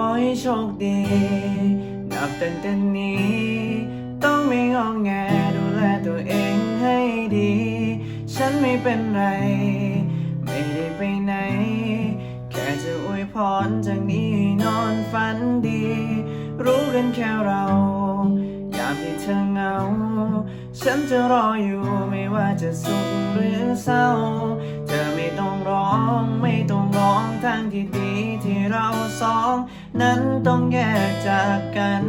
อให้โชคดี นับตั้งแต่นี้ ต้องไม่งองแงดูแลตัวเองให้ดี ฉันไม่เป็นไร ไม่ได้ไปไหน แค่จะอวยพรจากนี้ให้นอนฝันดี รู้กันแค่เรายามที่เธอเหงา ฉันจะรออยู่ไม่ว่าจะสุขหรือเศร้า เธอไม่ต้องร้องไม่ต้อง ทางที่ดีที่เราสอง นั้นต้องแยกจากกัน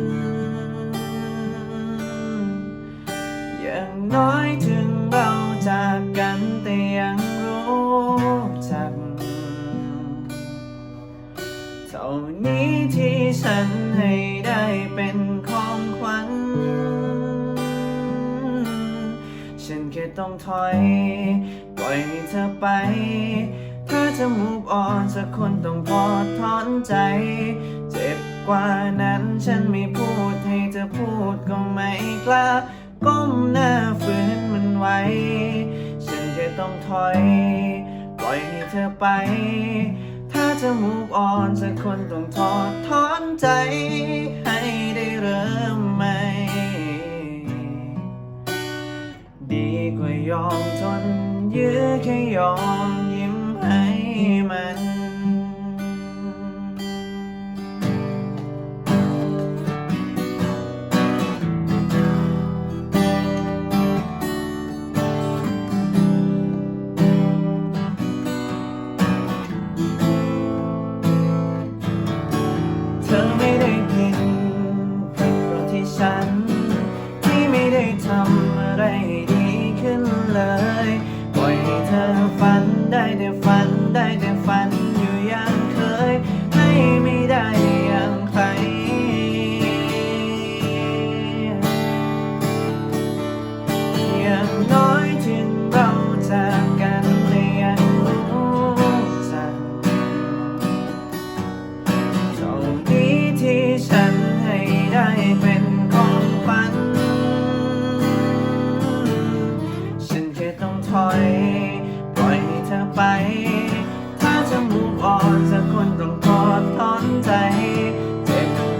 อย่างน้อยถึงเราจากกันแต่ยังรู้จัก เท่านี้ที่ฉันให้ได้เป็นของขวัญ ฉันแค่ต้องถอยปล่อยให้เธอไป ถ้าจะ move on สักคนต้องพอถอนใจ เจ็บกว่านั้นฉันไม่พูดให้เธอพูดก็ไม่กล้า ก้มหน้าฝืนมันไว้ ฉันแค่ต้องถอย ปล่อยให้เธอไป ถ้าจะ move on สักคนต้องถอดถอนใจ ให้ได้เริ่มใหม่ดีกว่ายอมทนยื้อแค่ยอม แต่ฝันได้แต่ฝัน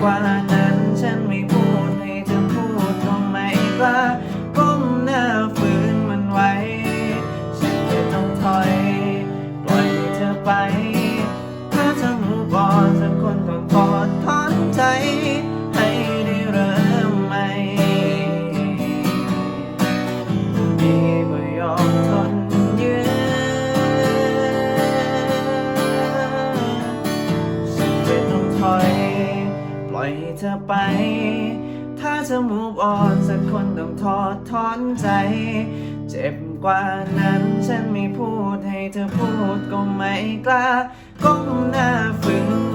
จ็บ เธอไป ถ้าจะมูฟออนสักคนต้องทอดถอนใจ เจ็บกว่านั้นฉันไม่พูดให้เธอพูดก็ไม่กล้าก้มหน้าฝืน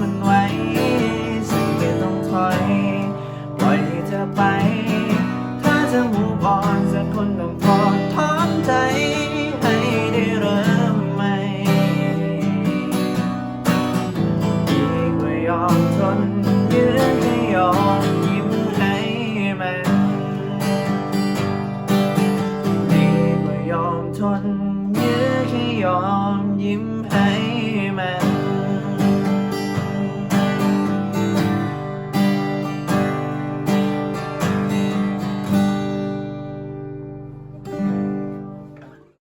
ที่ยอมยิ้มให้มัน